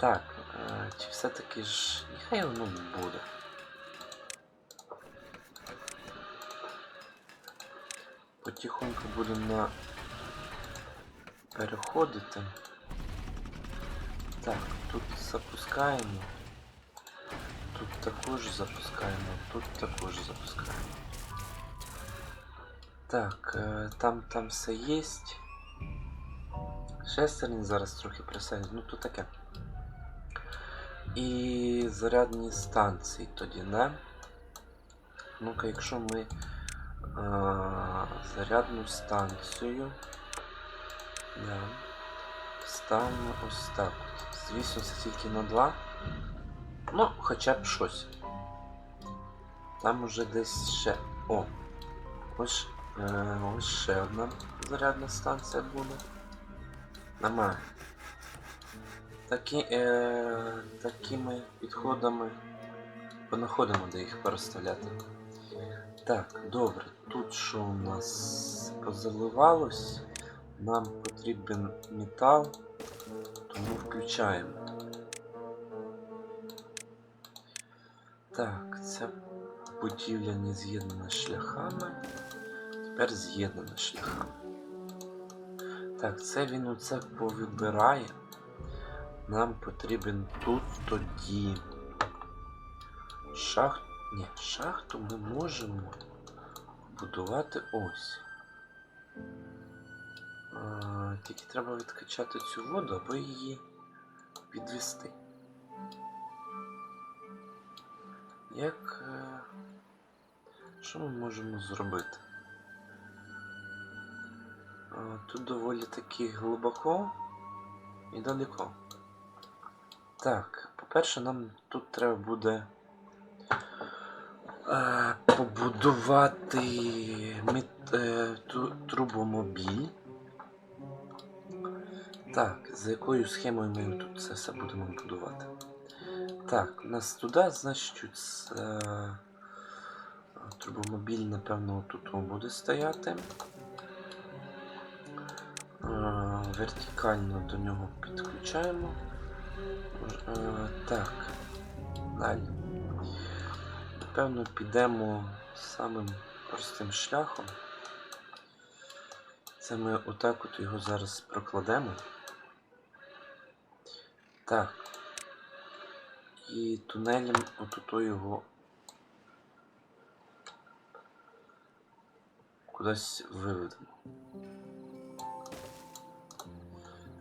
Так, е, чи все-таки ж. Нехай воно буде. Потихоньку будемо на... переходити. Так, тут запускаємо. Тут також запускаємо, тут також запускаємо. Так, е, там там все є. Шестерні зараз трохи присадять, ну то таке. І зарядні станції тоді, не? Ну-ка, якщо ми а, зарядну станцію да, ставимо ось так. Звісно, це тільки на 2. Ну, хоча б щось. Там уже десь ще. О! Ось, е, ось ще одна зарядна станція буде. Нормально. Такі, е, такими підходами понаходимо, де їх переставляти. Так, добре. Тут що у нас позаливалось? Нам потрібен метал, тому включаємо. Так, це будівля не з'єднана шляхами. Тепер з'єднана шляхами. Так, це він оце повибирає. Нам потрібен тут тоді. Шахт. Ні, шахту ми можемо будувати ось. А, тільки треба відкачати цю воду або її підвести. Як. е, Що ми можемо зробити? А, Тут доволі таки глибоко і далеко. Так, по-перше, нам тут треба буде е, побудувати мет, е, ту, трубомобіль. Так, за якою схемою ми тут це все будемо будувати? Так, у нас туди, значить, е, трубомобіль, напевно, тут буде стояти. Е, Вертикально до нього підключаємо. Е, Так, далі. Напевно, підемо самим простим шляхом. Це ми отак от його зараз прокладемо. Так. І тунелем отуто його кудись виведемо.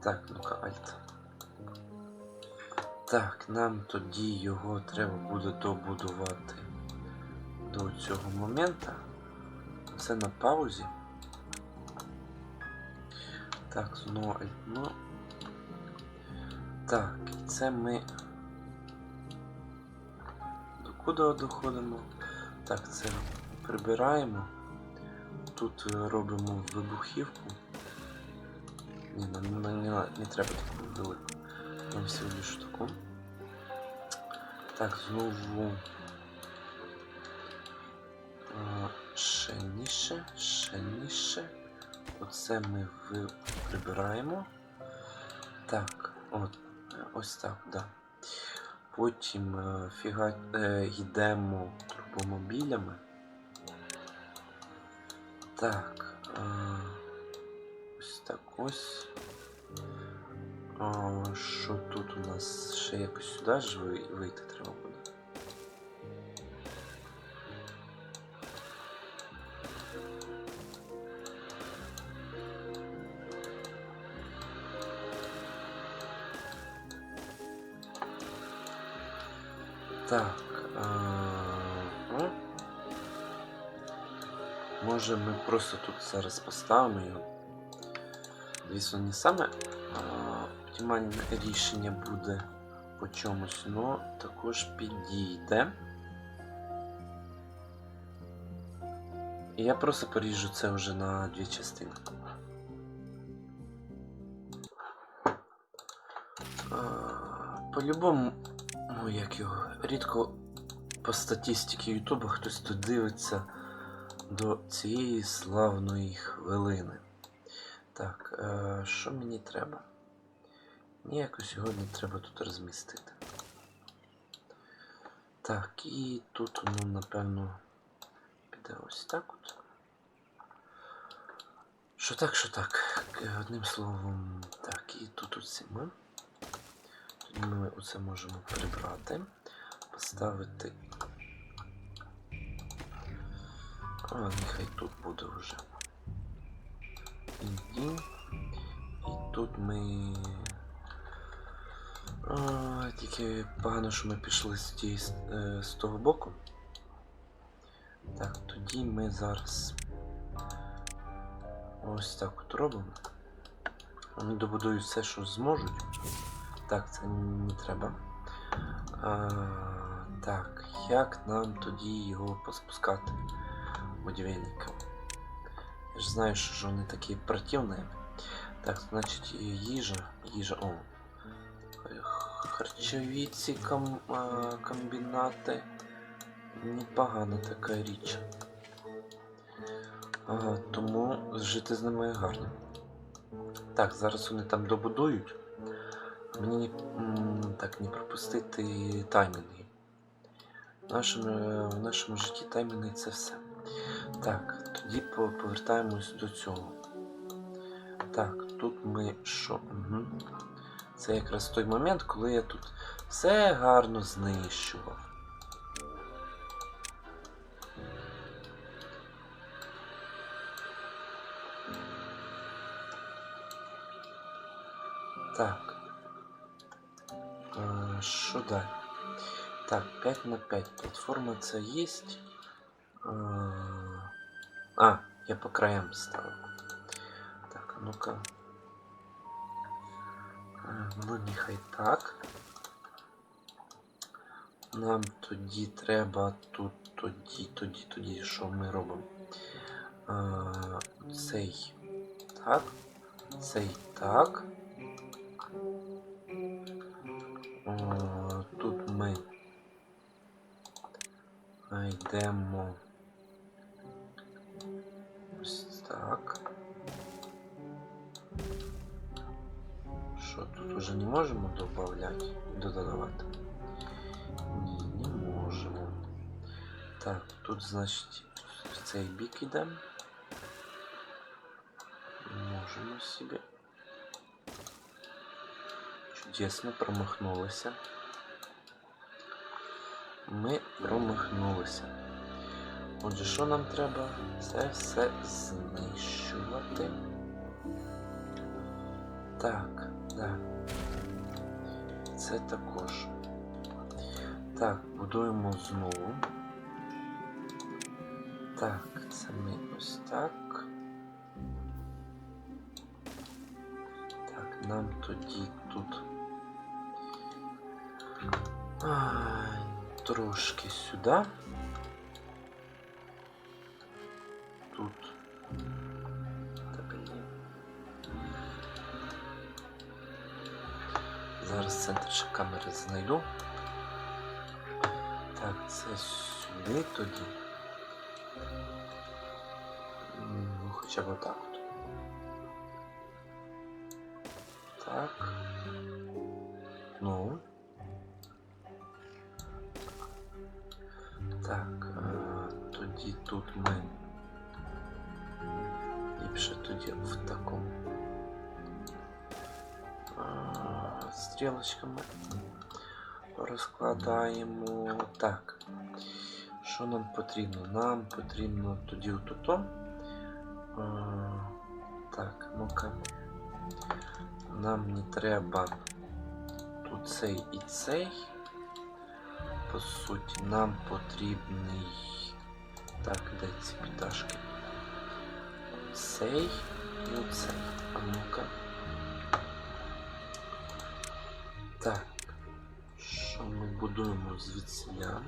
Так, ну-ка, альт. Так, нам тоді його треба буде добудувати до цього моменту. Це на паузі. Так, знову. Ну. Так, це ми. До куди доходимо? Так, це прибираємо. Тут е, робимо вибухівку. Ні, не, не, не, не треба таку велику. Нам всього лиш таку. Так, знову. Ще ніше, ще ніше. Оце ми прибираємо. Так, от, ось так, да. Потім е, фіга, е, йдемо трубомобілями. Так. Е, ось так ось. А, що тут у нас ще якось сюди ж вийти треба буде? Так. А, ну. Може ми просто тут зараз поставимо його. Звісно, не саме а, оптимальне рішення буде по чомусь, але також підійде. І я просто поріжу це вже на дві частини. По-любому, ну як його, рідко по статистиці Ютуба хтось тут дивиться до цієї славної хвилини. Так, е, що мені треба? Якось його не треба тут розмістити. Так, і тут воно, напевно, піде ось так от. Що так, що так. Е, Одним словом, так, і тут оці ми. Тоді ми оце можемо прибрати, поставити. А, нехай тут буде вже. І, і тут ми. А, тільки погано, що ми пішли з, тієї, е, з того боку. Так, тоді ми зараз ось так от робимо. Вони добудують все, що зможуть. Так, це не треба. А, так, як нам тоді його поспускати? Будівельника. Я ж знаю, що вони такі противні. Так, значить, їжа. Їжа. О. Харчовіці ком, а, комбінати. Непогана така річ. Ага, тому жити з ними гарно. Так, зараз вони там добудують. Мені так не пропустити таймінги. В нашому, в нашому житті таймінги це все. Так, тоді повертаємось до цього. Так, тут ми що? Угу. Це якраз той момент, коли я тут все гарно знищував. Так. Що далі? Так, 5 на 5. Платформа це є. А, я по краям ставив. Так, ну-ка. Ну, нехай так. Нам тоді треба тут, тоді, тоді, тоді, що ми робимо? А, цей так, цей так. О, тут ми а, йдемо можемо додавати? Ні, не можемо. Так, тут, значить, в цей бік йдемо. Можемо собі. Чудесно промахнулися. Ми промахнулися. Отже, що нам треба? Це все знищувати. Так, так. Це також. Так, будуємо знову. Так, це ми ось так. Так, нам тоді тут. Ай, трошки сюди. знайду. Так, це сюди тоді. М, Ну, хоча б отак от. Так. Ну. Так, е, тоді тут ми ліпше тоді в такому е, стрілочками Розкладаємо. Так. Що нам потрібно? Нам потрібно тоді отуто. Так, ну-ка. Нам не треба тут цей і цей. По суті, нам потрібний. Так, де ці пташки? Цей і оцей. А ну-ка. Так. Що ми будуємо звідсіля?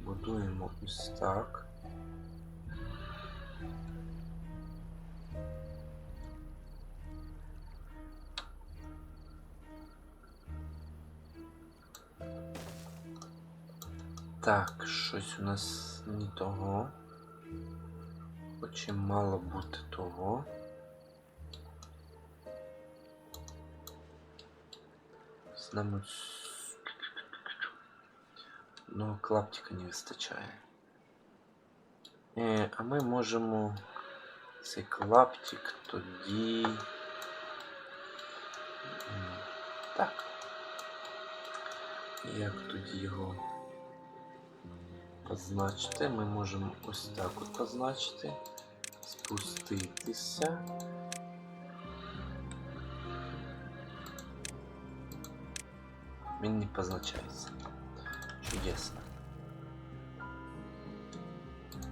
Будуємо ось так. Так, щось у нас не того. Хоче мало бути того. Нам ось- клаптика не вистачає. Е, а ми можемо цей клаптик тоді. Так. Як тоді його позначити? Ми можемо ось так от позначити. Спуститися. Він не позначається. Чудесно.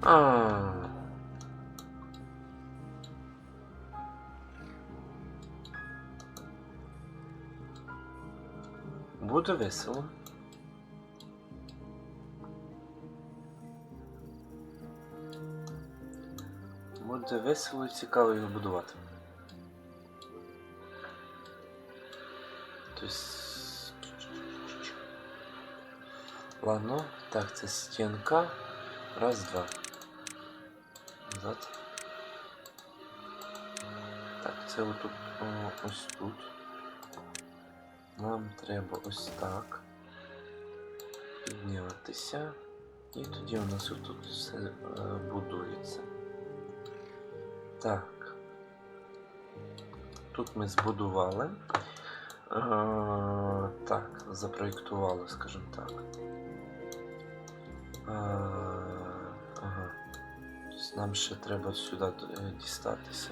А. Буде весело. Буде весело і цікаво його будувати. Тобто... Ладно, так, це стінка. Раз, два. Назад. Так, це отут, ось тут. Нам треба ось так. Піднятися. І тоді у нас отут все е, будується. Так. Тут ми збудували. Е, так, запроєктували, скажімо так. Ага. Тобто нам ще треба сюди е, дістатися.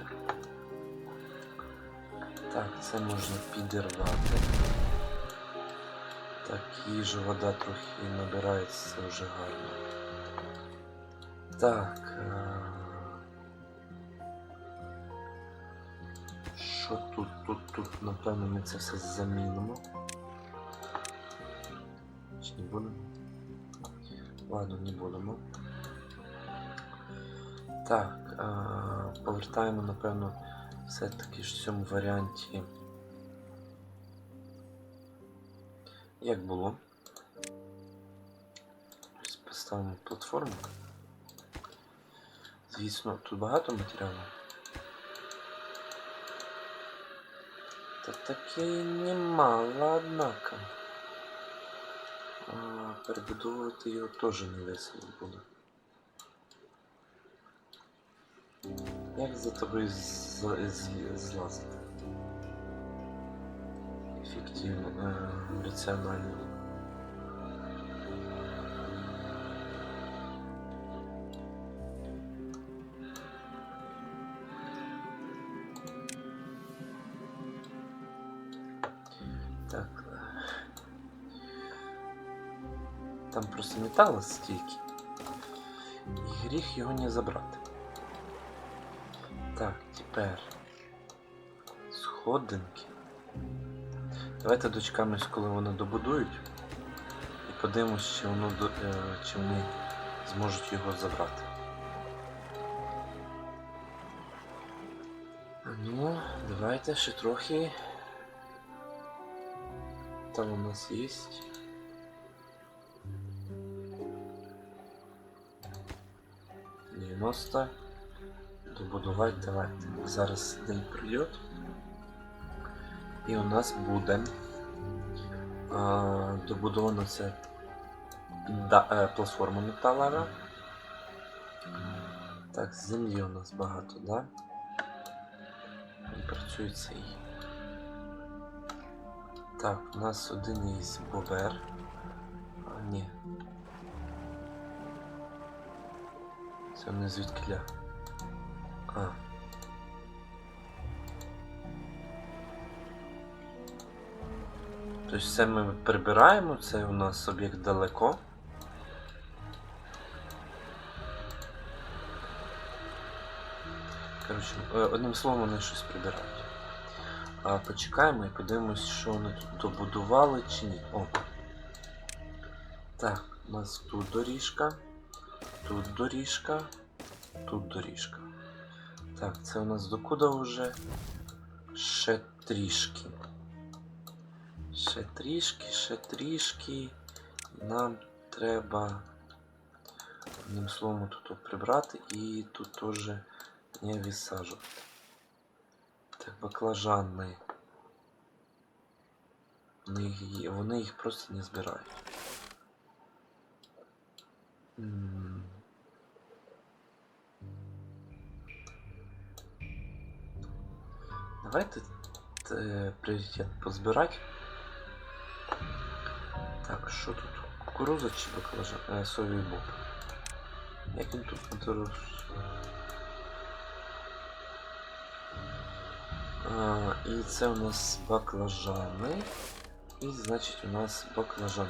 Так, це можна підірвати. Так, їжа, вода трохи набирається, це вже гарно. Так. е, Що тут, тут, тут, напевно, ми це все замінимо. Чи не будемо? Ладно, не будемо. Так, повертаємо, напевно, все-таки ж в цьому варіанті. Як було? Поставимо платформу. Звісно, тут багато матеріалу. Та таки немало, однако. А, перебудовувати його теж не весело буде. Як за тобою злазити? Ефективно, е, раціонально. металу стільки. І гріх його не забрати. Так, тепер сходинки. Давайте дочекаємось, коли вони добудують. І подивимось, чи, воно, е, чи вони зможуть його забрати. Ну, давайте ще трохи. Там у нас есть 90. Добудувати давайте. Зараз день прийде. І у нас буде а, добудовано це да, е, платформа металева. Так, землі у нас багато. Да? Працює цей. Так, у нас один із бобер. А, ні. Це не звідкиля. А. Тобто це ми прибираємо, це у нас об'єкт далеко. Коротше, е, одним словом, вони щось прибирають. А, почекаємо і подивимось, що вони тут добудували чи ні. О. Так, у нас тут доріжка, тут доріжка, тут доріжка. Так, це у нас докуди вже? Ще трішки. Ще трішки, ще трішки. Нам треба одним словом тут прибрати і тут теж не висаджувати. Так, баклажани. Вони їх просто не збирають. Давайте е, пріоритет позбирати. Так, що тут? Кукуруза чи баклажан? Е, соєвий боб. Як він тут контролює? А, і це у нас баклажани. І значить у нас баклажан.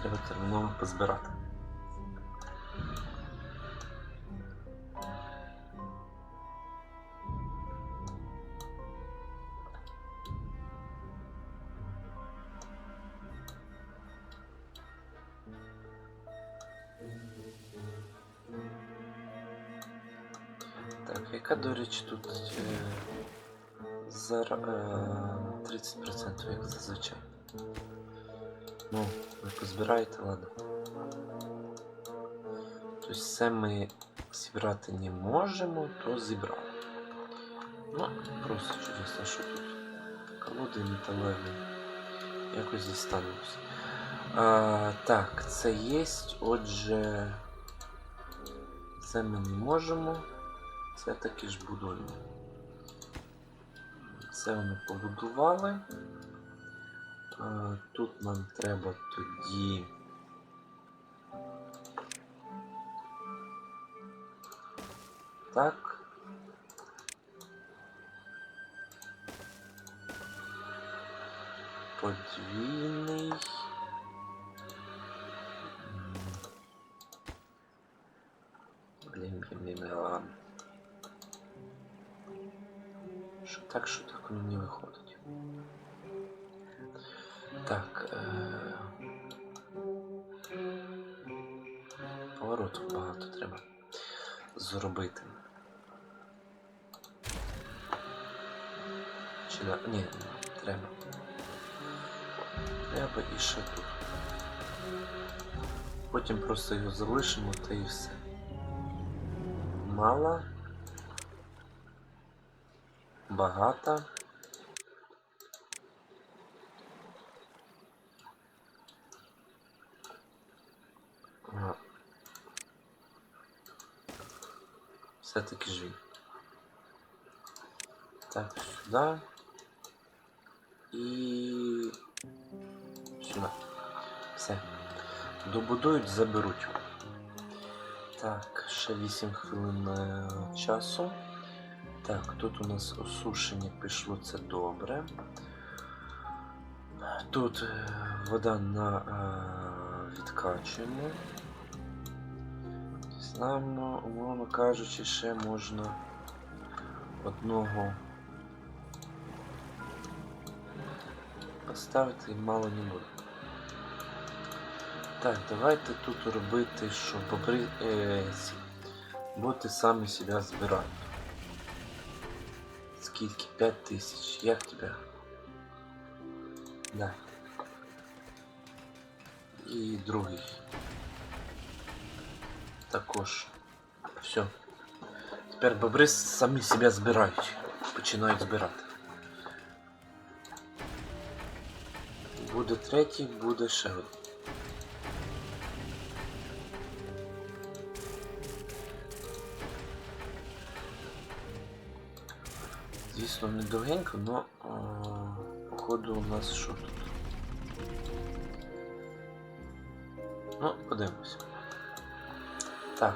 Треба терміново позбирати. Так, яка, до речі, тут е, е, 30% як зазвичай. Ну, ви позбираєте, ладно. Тобто все ми зібрати не можемо, то зібрали. Ну, просто чудесно, що тут. Колоди металеві. Якось дістанемось. А, так, це є, отже. Це ми не можемо. Це таки ж будуємо. Це ми побудували. Тут нам треба тоді. Так. Подвійний. Так, що так воно не виходить. Так. Е... Поворотів багато треба зробити. Чи на... Ні, треба. Треба і ще тут. Потім просто його залишимо та і все. Мало. Багато. Все-таки ж він. Так, сюди. І сюди. Все. Добудують, заберуть. Так, ще 8 хвилин е, часу. Так, тут у нас осушення пішло, це добре. Тут е, вода на е, відкачуємо. Знаємо, умовно кажучи, ще можна одного поставити і мало не буде. Так, давайте тут робити, що бобри е, ці самі себе збирають. Скидки 5000. Як тебе? Да. І другий. Також. Все. Тепер бобри самі себе збирають. Починають збирати. Буде третій, буде ще один. Звісно, не довгенько, но походу у нас що тут? Ну, подивимось. Так.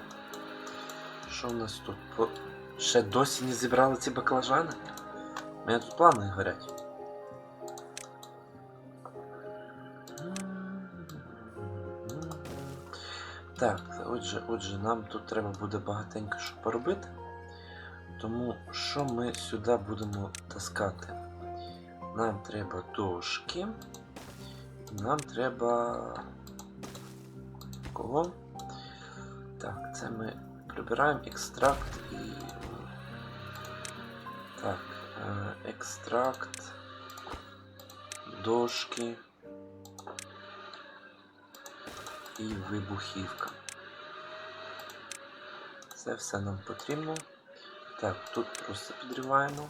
Що у нас тут? По... Ще досі не зібрали ці баклажани? У мене тут плани горять. Так, отже, отже, нам тут треба буде багатенько що поробити. Тому що ми сюди будемо таскати? Нам треба дошки. Нам треба. Кого? Так, це ми прибираємо екстракт і. Так, е, екстракт, дошки і вибухівка. Це все нам потрібно. Так, тут просто підриваємо.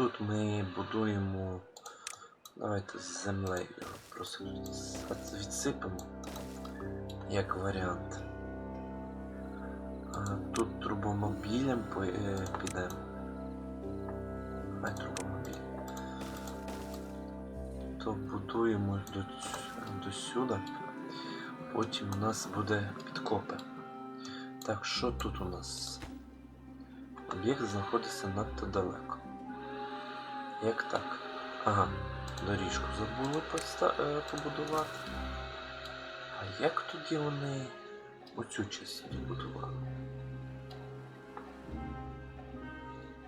тут ми будуємо. Давайте з землею його просто відсипемо. Як варіант. Тут трубомобілем е, підемо. Хай трубомобіль. То будуємо до, до сюди. Потім у нас буде підкопи. Так, що тут у нас? Об'єкт знаходиться надто далеко. Як так? Ага, доріжку забули е, побудувати. А як тоді вони оцю частину будували?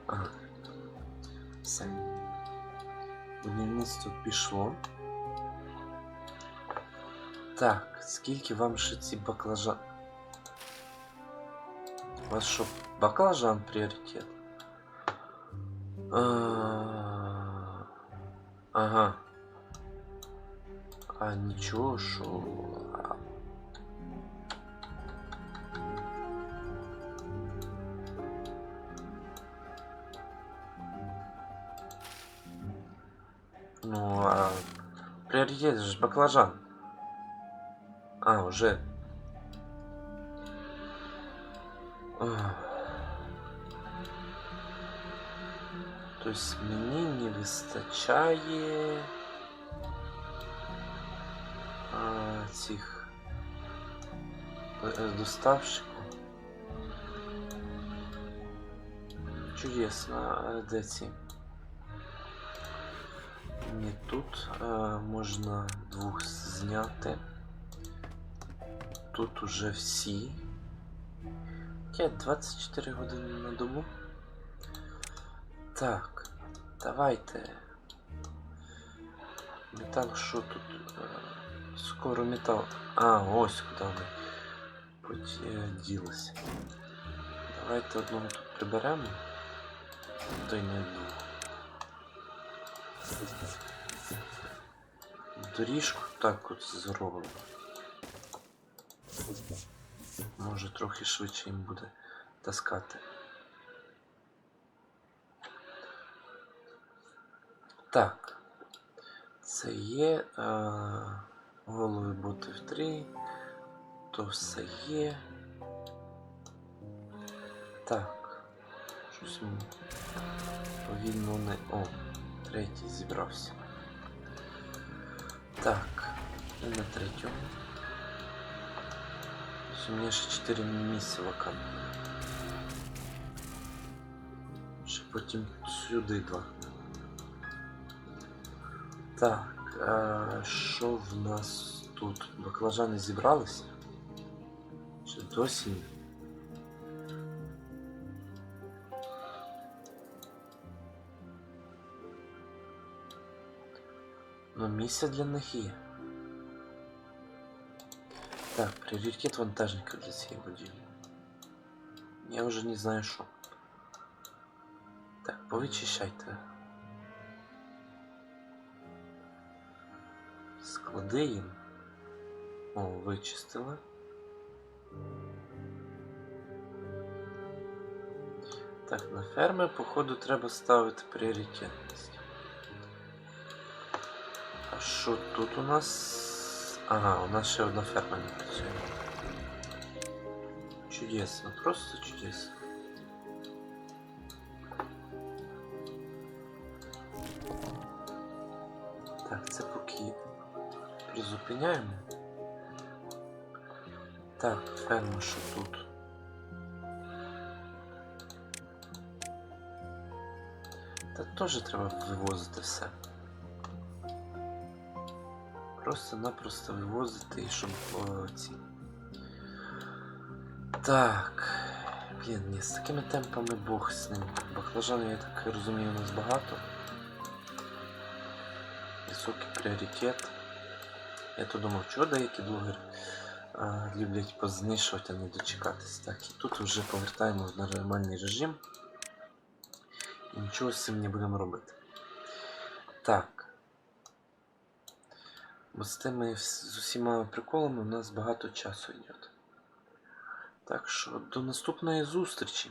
Ага. Все. Будівництво пішло. Так, скільки вам ще ці баклажан. У вас що, баклажан пріоритет? А, Ага. А що. а, Ну, а приоритет же баклажан. А, уже. То есть мені не вистачає а, цих е, доставщиків. Чудесно, а де ці? Ні, тут е, можна двох зняти. Тут уже всі. Є 24 години на добу. Так, давайте. Метал що тут? Е, Скоро метал. А, ось куди ми поділися. Давайте одного тут приберемо. Той не двох. Доріжку так от зробимо. Може трохи швидше їм буде таскати. Так. Це є е, голови ботів 3. То все є. Так. Щось м- повільно не. О, третій зібрався. Так. І на третьому. У мене ще 4 місця вакантних. Ще потім сюди два. Так, а що в нас тут? Баклажани зібралися? Чи досі? ні? Ну, місце для них є. Так, приоритет вантажника для цієї будівлі. Я вже не знаю що. Так, повичищайте. Склади їм. О, вичистили. Так, на ферми, походу, треба ставити пріоритетність. А що тут у нас? Ага, у нас ще одна ферма не працює. Чудесно, просто чудесно. Призупиняємо. Так, ферма що тут? Та теж треба вивозити все. Просто-напросто вивозити і щоб. Так. Блін, ні, з такими темпами Бог з ним. Баклажанів, я так розумію, у нас багато. Високий пріоритет. Я то думав, чого деякі блогери а, люблять познищувати, а не дочекатись. Так, і тут вже повертаємо в нормальний режим. І нічого з цим не будемо робити. Так. Бо з тими з усіма приколами у нас багато часу йде. Так що до наступної зустрічі.